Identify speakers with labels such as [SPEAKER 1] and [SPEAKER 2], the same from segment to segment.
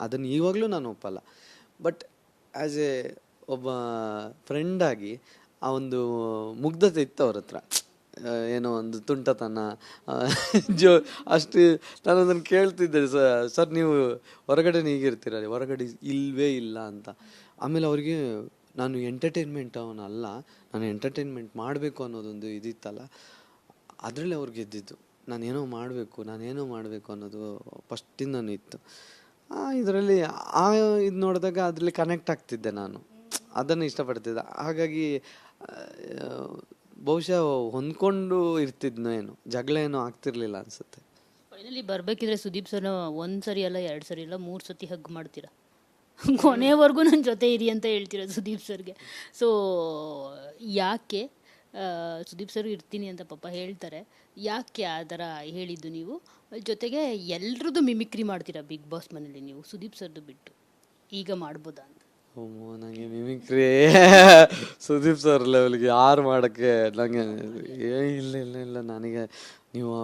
[SPEAKER 1] ಅದನ್ನ ಇವಾಗಲೂ ನಾನು ಒಪ್ಪಲ್ಲ. ಬಟ್ ಆ್ಯಸ್ ಎ ಒಬ್ಬ ಫ್ರೆಂಡಾಗಿ ಆ ಒಂದು ಮುಗ್ಧತೆ ಇತ್ತು ಅವ್ರ ಹತ್ರ. ಏನೋ ಒಂದು ತುಂಟತನ ಜೋ, ಅಷ್ಟು ನಾನು ಅದನ್ನು ಕೇಳ್ತಿದ್ದೆ ಸರ್ ನೀವು ಹೊರಗಡೆ ಹೀಗಿರ್ತೀರ, ಹೊರಗಡೆ ಇಲ್ವೇ ಇಲ್ಲ ಅಂತ. ಆಮೇಲೆ ಅವ್ರಿಗೆ, ನಾನು ಎಂಟರ್ಟೈನ್ಮೆಂಟ್ ಅವನಲ್ಲ, ನಾನು ಎಂಟರ್ಟೈನ್ಮೆಂಟ್ ಮಾಡಬೇಕು ಅನ್ನೋದೊಂದು ಇದಿತ್ತಲ್ಲ, ಅದರಲ್ಲಿ ಅವ್ರು ಗೆದ್ದಿದ್ದು. ನಾನೇನೋ ಮಾಡಬೇಕು ನಾನೇನೋ ಮಾಡಬೇಕು ಅನ್ನೋದು ಫಸ್ಟಿಂದನೂ ಇತ್ತು. ಇದರಲ್ಲಿ, ಆ, ಇದು ನೋಡಿದಾಗ ಅದರಲ್ಲಿ ಕನೆಕ್ಟ್ ಆಗ್ತಿದ್ದೆ ನಾನು. ಅದನ್ನು ಇಷ್ಟಪಡ್ತಿದ್ದೆ. ಹಾಗಾಗಿ ಬಹುಶಃ ಹೊಂದ್ಕೊಂಡು ಇರ್ತಿದ್ನೋ ಏನು, ಜಗಳ ಏನೋ ಆಗ್ತಿರ್ಲಿಲ್ಲ ಅನ್ಸುತ್ತೆ.
[SPEAKER 2] ಫೈನಲಿ ಬರಬೇಕಿದ್ರೆ ಸುದೀಪ್ ಸರ್ ಒಂದು ಸರಿ ಅಲ್ಲ, ಎರಡು ಸರಿ ಅಲ್ಲ, ಮೂರು ಸತಿ ಹಗ್ ಮಾಡ್ತೀರಾ? ಕೊನೆವರೆಗೂ ನನ್ನ ಜೊತೆ ಇರಿ ಅಂತ ಹೇಳ್ತೀರಾ ಸುದೀಪ್ ಸರ್ಗೆ? ಸೊ ಯಾಕೆ? ಸುದೀಪ್ ಸರ್ ಇರ್ತೀನಿ ಅಂತ ಪಾಪ ಹೇಳ್ತಾರೆ. ಯಾಕೆ ಆ ಥರ ಹೇಳಿದ್ದು ನೀವು? ಜೊತೆಗೆ ಎಲ್ರದ್ದು ಮಿಮಿಕ್ರಿ ಮಾಡ್ತೀರಾ ಬಿಗ್ ಬಾಸ್ ಮನೇಲಿ ನೀವು? ಸುದೀಪ್ ಸರ್ದು ಬಿಟ್ಟು. ಈಗ ಮಾಡ್ಬೋದಾ ಅಂತ?
[SPEAKER 1] ಅಮ್ಮೋ ನನಗೆ ಮಿಮಿಕ್ರಿ ಸುದೀಪ್ ಸರ್ ಲೆವೆಲ್ಗೆ ಯಾರು ಮಾಡೋಕ್ಕೆ ನನಗೆ ಏ ಇಲ್ಲ ಇಲ್ಲ ಇಲ್ಲ ನನಗೆ ನೀವು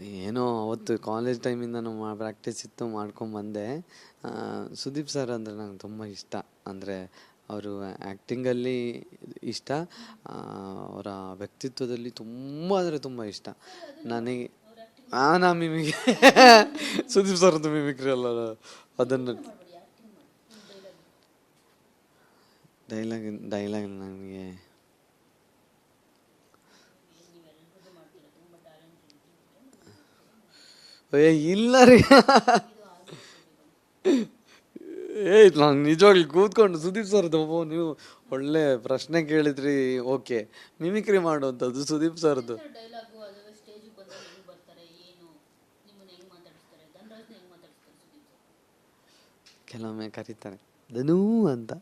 [SPEAKER 1] ಏನೋ ಅವತ್ತು ಕಾಲೇಜ್ ಟೈಮಿಂದ ಮಾ ಪ್ರಾಕ್ಟೀಸ್ ಇತ್ತು ಮಾಡ್ಕೊಂಡು ಬಂದೆ. ಆ, ಸುದೀಪ್ ಸರ್ ಅಂದರೆ ನಂಗೆ ತುಂಬ ಇಷ್ಟ. ಅಂದರೆ ಅವರು ಆ್ಯಕ್ಟಿಂಗಲ್ಲಿ ಇಷ್ಟ. ಅವರ ವ್ಯಕ್ತಿತ್ವದಲ್ಲಿ ತುಂಬ ಅಂದರೆ ತುಂಬ ಇಷ್ಟ. ನನಗೆ ಆ ನಾ ಮಿಮಿಗೆ ಸುದೀಪ್ ಸರ್ದು ಮಿಮಿಕ್ರಿ ಅಲ್ಲ. ಅದನ್ನು ಡೈಲಾಗ್ ಡೈಲಾಗ್ ನನಗೆ ಏ ಇಲ್ಲ ರೀ. ಏ ನಾನು ನಿಜವಾಗ್ಲಿ ಕೂತ್ಕೊಂಡು ಸುದೀಪ್ ಸರ್ದು ಒಬ್ಬ ನೀವು ಒಳ್ಳೆ ಪ್ರಶ್ನೆ ಕೇಳಿದ್ರಿ ಓಕೆ. ಮಿಮಿಕ್ರಿ ಮಾಡುವಂಥದ್ದು ಸುದೀಪ್ ಸರ್ದು.
[SPEAKER 2] ಸರ್?
[SPEAKER 1] ಕೆಲವೊಮ್ಮೆ ಕರೀತಾರೆ ಧನು ಅಂತ.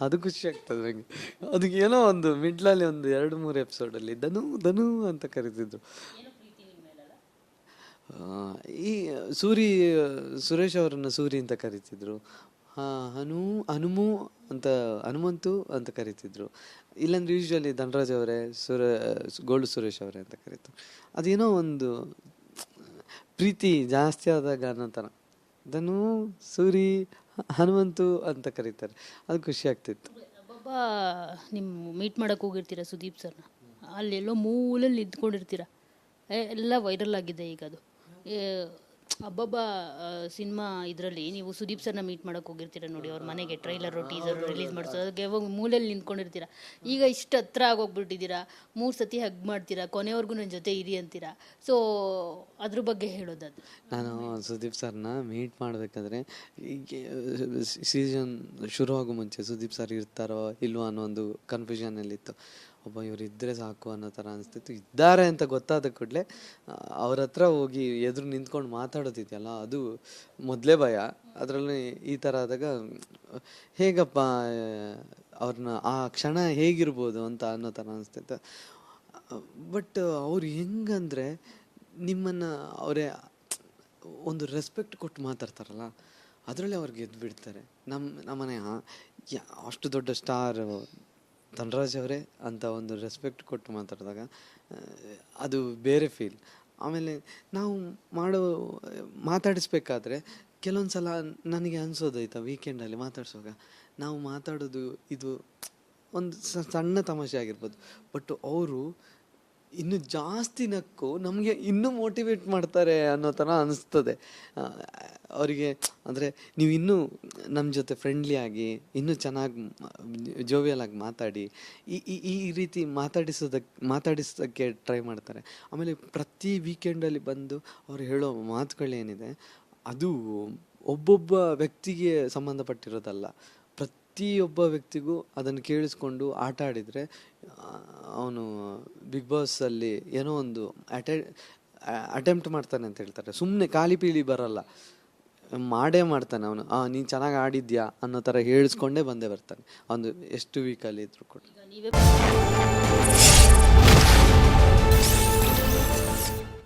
[SPEAKER 1] ಅದು ಖುಷಿ ಆಗ್ತದೆ ನನಗೆ ಅದಕ್ಕೆ ಏನೋ ಒಂದು ಮಿಡ್ಲಲ್ಲಿ ಒಂದು ಎರಡು ಮೂರು ಎಪಿಸೋಡಲ್ಲಿ ಧನು ಧನು ಅಂತ ಕರಿತಿದ್ರು. ಈ ಸೂರಿ ಸುರೇಶ್ ಅವರನ್ನು ಸೂರಿ ಅಂತ ಕರಿತಿದ್ರು. ಹನು ಹನುಮು ಅಂತ ಹನುಮಂತು ಅಂತ ಕರಿತಿದ್ರು. ಇಲ್ಲಾಂದ್ರೆ ಯೂಶ್ವಲಿ ಧನರಾಜ್ ಅವರೇ ಸುರ ಗೋಲ್ಡ್ ಸುರೇಶ್ ಅವರೇ ಅಂತ ಕರೀತಾರೆ ಅದೇನೋ ಒಂದು ಪ್ರೀತಿ ಜಾಸ್ತಿ ಆದಾಗ ಅನ್ನೋ ಥರ. ಧನು ಸೂರಿ ಹನುಮಂತು ಅಂತ ಕರೀತಾರೆ. ಅದು ಖುಷಿ ಆಗ್ತಿತ್ತು.
[SPEAKER 2] ನಿಮ್ಮ ಮೀಟ್ ಮಾಡಕ್ಕೆ ಹೋಗಿರ್ತೀರ ಸುದೀಪ್ ಸರ್ನ? ಅಲ್ಲೆಲ್ಲೋ ಮೂಲಲ್ಲಿ ನಿಂತ್ಕೊಂಡಿರ್ತೀರ? ಏ, ಎಲ್ಲ ವೈರಲ್ ಆಗಿದೆ ಈಗ ಅದು. ಏ, ಅಬ್ಬಬ್ಬ ಸಿನಿಮಾ ಇದರಲ್ಲಿ ನೀವು ಸುದೀಪ್ ಸರ್ನ ಮೀಟ್ ಮಾಡೋಕೆ ಹೋಗಿರ್ತೀರ ನೋಡಿ ಅವ್ರ ಮನೆಗೆ ಟ್ರೈಲರು ಟೀಸರ್ ರಿಲೀಸ್ ಮಾಡಿಸೋ ಅದಕ್ಕೆ ಯಾವಾಗ ಮೂಲೆಯಲ್ಲಿ ನಿಂತ್ಕೊಂಡಿರ್ತೀರ? ಈಗ ಇಷ್ಟು ಹತ್ರ ಆಗೋಗ್ಬಿಟ್ಟಿದ್ದೀರಾ? ಮೂರು ಸತಿ ಹಗ್ ಮಾಡ್ತೀರಾ? ಕೊನೆವರೆಗೂ ನನ್ನ ಜೊತೆ ಇರಿ ಅಂತೀರಾ? ಸೊ ಅದ್ರ ಬಗ್ಗೆ ಹೇಳೋದದು
[SPEAKER 1] ನಾನು ಸುದೀಪ್ ಸರ್ನ ಮೀಟ್ ಮಾಡಬೇಕಾದ್ರೆ ಸೀಸನ್ ಶುರುವಾಗೋ ಮುಂಚೆ ಸುದೀಪ್ ಸರ್ ಇರ್ತಾರೋ ಇಲ್ವೋ ಅನ್ನೋ ಒಂದು ಕನ್ಫ್ಯೂಷನಲ್ಲಿತ್ತು ಒಬ್ಬ ಇವ್ರು ಇದ್ದರೆ ಸಾಕು ಅನ್ನೋ ಥರ ಅನಿಸ್ತಿತ್ತು. ಇದ್ದಾರೆ ಅಂತ ಗೊತ್ತಾದ ಕೂಡಲೇ ಅವ್ರ ಹತ್ರ ಹೋಗಿ ಎದುರು ನಿಂತ್ಕೊಂಡು ಮಾತಾಡೋದಿದೆಯಲ್ಲ, ಅದು ಮೊದಲೇ ಭಯ. ಅದರಲ್ಲಿ ಈ ಥರ ಆದಾಗ, ಹೇಗಪ್ಪ, ಅವ್ರನ್ನ, ಆ ಕ್ಷಣ ಹೇಗಿರ್ಬೋದು ಅಂತ ಅನ್ನೋ ಥರ ಅನಿಸ್ತಿತ್ತು. ಬಟ್ ಅವ್ರು ಹೆಂಗಂದರೆ, ನಿಮ್ಮನ್ನು ಅವರೇ ಒಂದು ರೆಸ್ಪೆಕ್ಟ್ ಕೊಟ್ಟು ಮಾತಾಡ್ತಾರಲ್ಲ, ಅದರಲ್ಲಿ ಅವ್ರಿಗೆ ಎದ್ದು ಬಿಡ್ತಾರೆ ನಮ್ಮ ನಮ್ಮನೆ ಅಷ್ಟು ದೊಡ್ಡ ಸ್ಟಾರ್ ಧನರಾಜ್ ಅವರೇ ಅಂತ ಒಂದು ರೆಸ್ಪೆಕ್ಟ್ ಕೊಟ್ಟು ಮಾತಾಡಿದಾಗ ಅದು ಬೇರೆ ಫೀಲ್ ಆಮೇಲೆ ನಾವು ಮಾಡೋ, ಮಾತಾಡಿಸ್ಬೇಕಾದ್ರೆ ಕೆಲವೊಂದು ಸಲ ನನಗೆ ಅನ್ಸೋದಾಯ್ತಾ ವೀಕೆಂಡಲ್ಲಿ ಮಾತಾಡ್ಸುವಾಗ? ನಾವು ಮಾತಾಡೋದು ಇದು ಒಂದು ಸಣ್ಣ ತಮಾಷೆ ಆಗಿರ್ಬೋದು. ಬಟ್ ಅವರು ಇನ್ನು ಜಾಸ್ತಿ ನಕ್ಕು ನಮಗೆ ಇನ್ನೂ ಮೋಟಿವೇಟ್ ಮಾಡ್ತಾರೆ ಅನ್ನೋ ಥರ ಅನಿಸ್ತದೆ. ಅವರಿಗೆ, ಅಂದರೆ ನೀವು ಇನ್ನೂ ನಮ್ಮ ಜೊತೆ ಫ್ರೆಂಡ್ಲಿ ಆಗಿ, ಇನ್ನೂ ಚೆನ್ನಾಗಿ ಜೋವಿಯಲಾಗಿ ಮಾತಾಡಿ, ಈ ಈ ಈ ರೀತಿ ಮಾತಾಡಿಸೋದಕ್ಕೆ ಮಾತಾಡಿಸೋದಕ್ಕೆ ಟ್ರೈ ಮಾಡ್ತಾರೆ. ಆಮೇಲೆ ಪ್ರತಿ ವೀಕೆಂಡಲ್ಲಿ ಬಂದು ಅವ್ರು ಹೇಳೋ ಮಾತುಗಳೇನಿದೆ, ಅದು ಒಬ್ಬೊಬ್ಬ ವ್ಯಕ್ತಿಗೆ ಸಂಬಂಧಪಟ್ಟಿರೋದಲ್ಲ. ಪ್ರತಿಯೊಬ್ಬ ವ್ಯಕ್ತಿಗೂ ಅದನ್ನು ಕೇಳಿಸ್ಕೊಂಡು ಆಟ ಆಡಿದರೆ ಅವನು ಬಿಗ್ ಬಾಸಲ್ಲಿ ಏನೋ ಒಂದು ಅಟೆ ಅಟೆಂಪ್ಟ್ ಮಾಡ್ತಾನೆ ಅಂತ ಹೇಳ್ತಾರೆ. ಸುಮ್ಮನೆ ಖಾಲಿ ಪೀಳಿ ಬರಲ್ಲ. ಮಾಡೇ ಮಾಡ್ತಾನೆ ಅವನು. ನೀನು ಚೆನ್ನಾಗಿ ಆಡಿದ್ಯಾ ಅನ್ನೋ ಥರ ಹೇಳಿಸ್ಕೊಂಡೇ ಬಂದೇ ಬರ್ತಾನೆ. ಒಂದು ಎಷ್ಟು ವೀಕಲ್ಲಿ ಇದ್ರು ಕೂಡ.